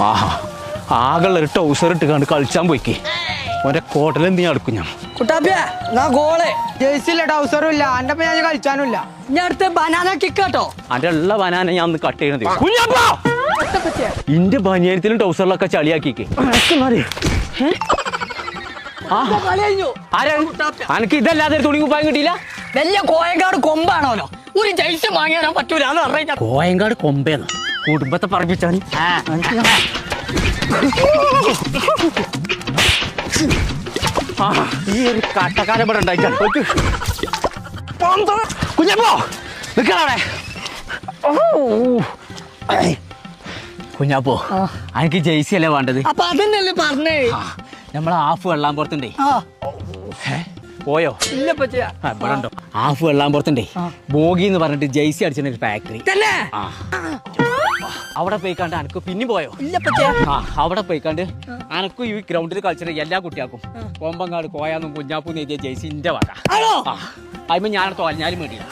ആഹാ ആകെയുള്ള ഒരു ടൗസർ ഇട്ട് കണ്ട് കളിച്ചാൻ പോയിക്ക്. ഓന്റെ കോട്ടൽ എന്ത് ഞാൻ എടുക്കും ഞാൻ? ബനാന അതിന്റെ ഞാൻ ഒന്ന് കട്ട് ചെയ്യണത്. കുഞ്ഞപ്പാ! ഇന്റെ ബനിയനത്തിലും ടൗസറിലൊക്കെ ചളിയാക്കിക്ക്. അനക്ക് ഇതല്ലാതെ തുണി കുപ്പായം കിട്ടിയില്ല? വലിയ കോയങ്കാട് കൊമ്പാണോലോ? ഒരു ജയിച്ച് വാങ്ങിയാൻ പറ്റൂല. എന്ന് പറഞ്ഞാ കോയങ്കാട് കൊമ്പേന്ന്. കുടുംബത്തെ പറഞ്ഞു ആ, ഈ ഒരു കട്ടക്കാലം ഇവിടെ ഉണ്ടായിട്ട്. കുഞ്ഞപ്പോ നിക്കണേ കുഞ്ഞാപ്പോ എനിക്ക് ജെയ്സി അല്ലേ വേണ്ടത്? അപ്പൊ അതന്നെയല്ലേ പറഞ്ഞേ. നമ്മൾ ഹാഫ് വെള്ളാൻ പുറത്തുണ്ടേ പോയോ? ഇവിടെ ഉണ്ടോ? ഹാഫ് വെള്ളാൻ പുറത്തുണ്ടേ ബോഗി എന്ന് പറഞ്ഞിട്ട് ജെയ്സി അടിച്ചിട്ട് ഫാക്ടറി അവിടെ പോയി പോയിക്കാണ്ട് അനക്ക് പിന്നെ പോയോ? ആ അവിടെ പോയിക്കാണ്ട് അനക്കും ഈ ഗ്രൗണ്ടിൽ കളിച്ചിട്ട് എല്ലാ കുട്ടിയാക്കും കോമ്പങ്ങാട് കോയാന്നും കുഞ്ഞാപ്പൂന്ന് എഴുതിയ ജയ്സിന്റെ ആണോ? ആ അതിന് ഞാൻ തോൽഞ്ഞാലും വേണ്ടിയില്ല!